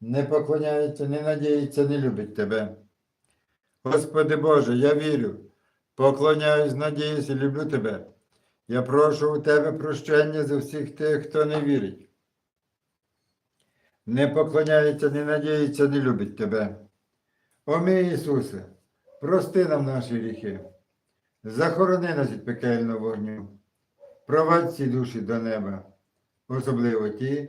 не поклоняється, не надіється, не любить тебе. Господи Боже, я вірю, поклоняюсь, надіюсь і люблю тебе. Я прошу у тебе прощення за всіх тих, хто не вірить, не поклоняється, не надіється, не любить тебе. О Ісусе, прости нам наші гріхи, захорони нас від пекельного вогню, провадь ці душі до неба, особливо ті,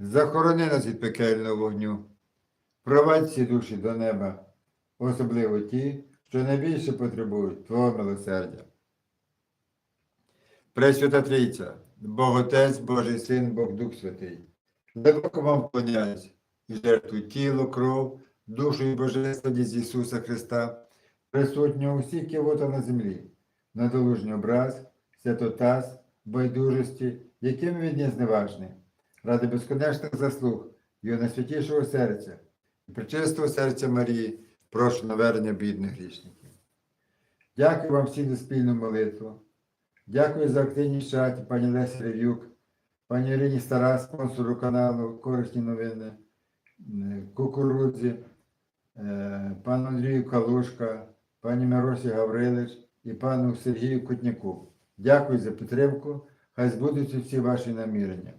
захорони нас від пекельного вогню. Провадь всі душі до неба, особливо ті, що найбільше потребують Твого милосердя. Пресвята Трійця, Бог Отець, Божий Син, Бог Дух Святий, глибоко вам вклоняюсь і жертвую тіло, кров, душу і божественність Ісуса Христа, присутнього у всіх кивота на землі, надолужній образ, святотаз, байдужості, яким він є зневажний, ради безконечних заслуг Його найсвятішого серця і причистого серця Марії, прошу навернення бідних грішників. Дякую вам всім за спільну молитву. Дякую за активність чаті, пані Лесі Рев'юк, пані Ірині Стара, спонсору каналу Корисні новини, е, Кукурудзі, е, пану Андрію Калушка, пані Миросі Гаврилич і пану Сергію Кутняку. Дякую за підтримку. хай збудуться всі ваші намірення.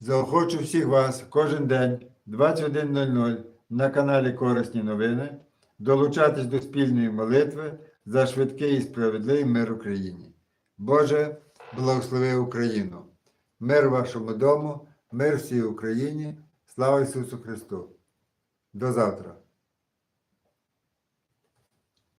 Заохочу всіх вас кожен день 21.00 на каналі Корисні новини долучатись до спільної молитви за швидкий і справедливий мир Україні. Боже, благослови Україну! Мир вашому дому, мир всій Україні, слава Ісусу Христу! До завтра!